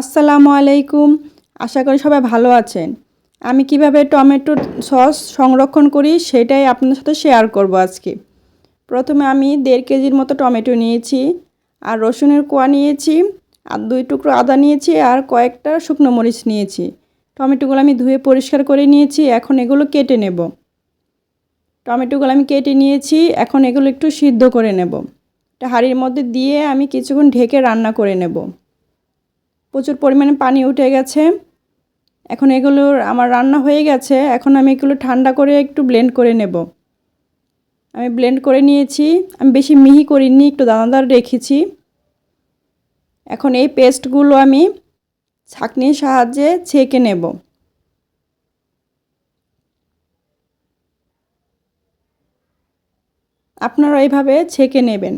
আসসালামু আলাইকুম। আশা করি সবাই ভালো আছেন। আমি কীভাবে টমেটোর সস সংরক্ষণ করি সেটাই আপনার সাথে শেয়ার করব আজকে। প্রথমে আমি দেড় কেজির মতো টমেটো নিয়েছি, আর রসুনের কোয়া নিয়েছি, আর দুই টুকরো আদা নিয়েছি, আর কয়েকটা শুকনো মরিচ নিয়েছি। টমেটোগুলো আমি ধুয়ে পরিষ্কার করে নিয়েছি, এখন এগুলো কেটে নেব। টমেটোগুলো আমি কেটে নিয়েছি, এখন এগুলো একটু সিদ্ধ করে নেব। একটা হাঁড়ির মধ্যে দিয়ে আমি কিছুক্ষণ ঢেকে রান্না করে নেব। প্রচুর পরিমাণে পানি উঠে গেছে। এখন এগুলোর আমার রান্না হয়ে গেছে। এখন আমি এগুলো ঠান্ডা করে একটু ব্লেন্ড করে নেব। আমি ব্লেন্ড করে নিয়েছি। আমি বেশি মিহি করিনি, একটু দানাদার রেখেছি। এখন এই পেস্টগুলো আমি ছাঁকনির সাহায্যে ছেঁকে নেব। আপনারা এইভাবে ছেঁকে নেবেন।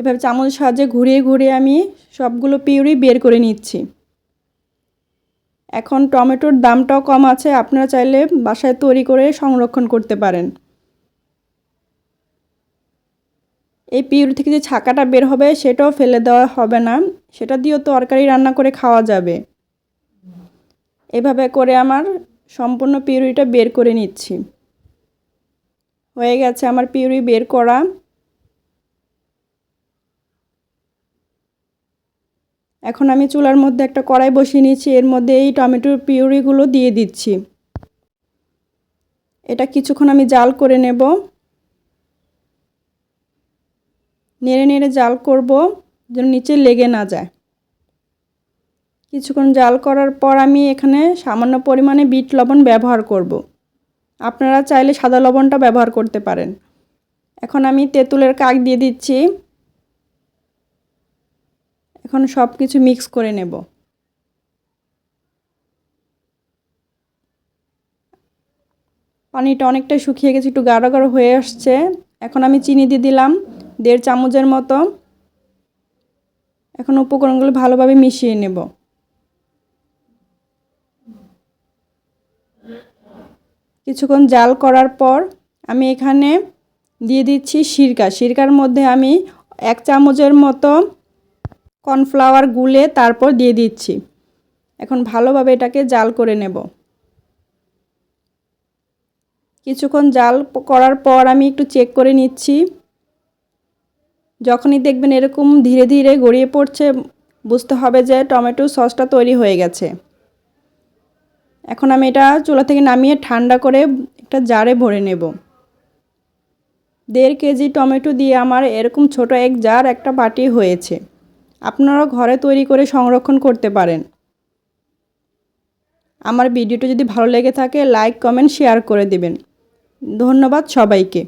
এভাবে চামচের সাহায্যে ঘুরিয়ে ঘুরিয়ে আমি সবগুলো পিউরি বের করে নিচ্ছি। এখন টমেটোর দামটাও কম আছে, আপনারা চাইলে বাসায় তৈরি করে সংরক্ষণ করতে পারেন। এই পিউরি থেকে যে ছাকাটা বের হবে সেটাও ফেলে দেওয়া হবে না, সেটা দিয়েও তরকারি রান্না করে খাওয়া যাবে। এভাবে করে আমার সম্পূর্ণ পিউরিটা বের করে নিচ্ছি। হয়ে গেছে আমার পিউরি বের করা। এখন আমি চুলার মধ্যে একটা কড়াই বসিয়ে নিয়েছি, এর মধ্যে এই টমেটোর পিউরিগুলো দিয়ে দিচ্ছি। এটা কিছুক্ষণ আমি জাল করে নেব। নেড়ে নেড়ে জাল করব যেন নিচে লেগে না যায়। কিছুক্ষণ জাল করার পর আমি এখানে সামান্য পরিমাণে বিট লবণ ব্যবহার করব। আপনারা চাইলে সাদা লবণটা ব্যবহার করতে পারেন। এখন আমি তেঁতুলের কাক দিয়ে দিচ্ছি। এখন সব কিছু মিক্স করে নেব। পানিটা অনেকটা শুকিয়ে গেছে, একটু গাঢ় গাঢ় হয়ে আসছে। এখন আমি চিনি দিয়ে দিলাম, দেড় চামচের মতো। এখন উপকরণগুলো ভালোভাবে মিশিয়ে নেব। কিছুক্ষণ জাল করার পর আমি এখানে দিয়ে দিচ্ছি সিরকা। সিরকার মধ্যে আমি এক চামচের মতো কর্নফ্লাওয়ার গুলে তারপর দিয়ে দিচ্ছি। এখন ভালোভাবে এটাকে জাল করে নেব। কিছুক্ষণ জাল করার পর আমি একটু চেক করে নিচ্ছি। যখনই দেখবেন এরকম ধীরে ধীরে গড়িয়ে পড়ছে, বুঝতে হবে যে টমেটো সসটা তৈরি হয়ে গেছে। এখন আমি এটা চুলা থেকে নামিয়ে ঠান্ডা করে একটা জারে ভরে নেব। দেড় কেজি টমেটো দিয়ে আমার এরকম ছোট এক জার একটা বাটি হয়েছে। আপনারা ঘরে তৈরি করে সংরক্ষণ করতে পারেন। আমার ভিডিওটা যদি ভালো লেগে থাকে লাইক কমেন্ট শেয়ার করে দেবেন। ধন্যবাদ সবাইকে।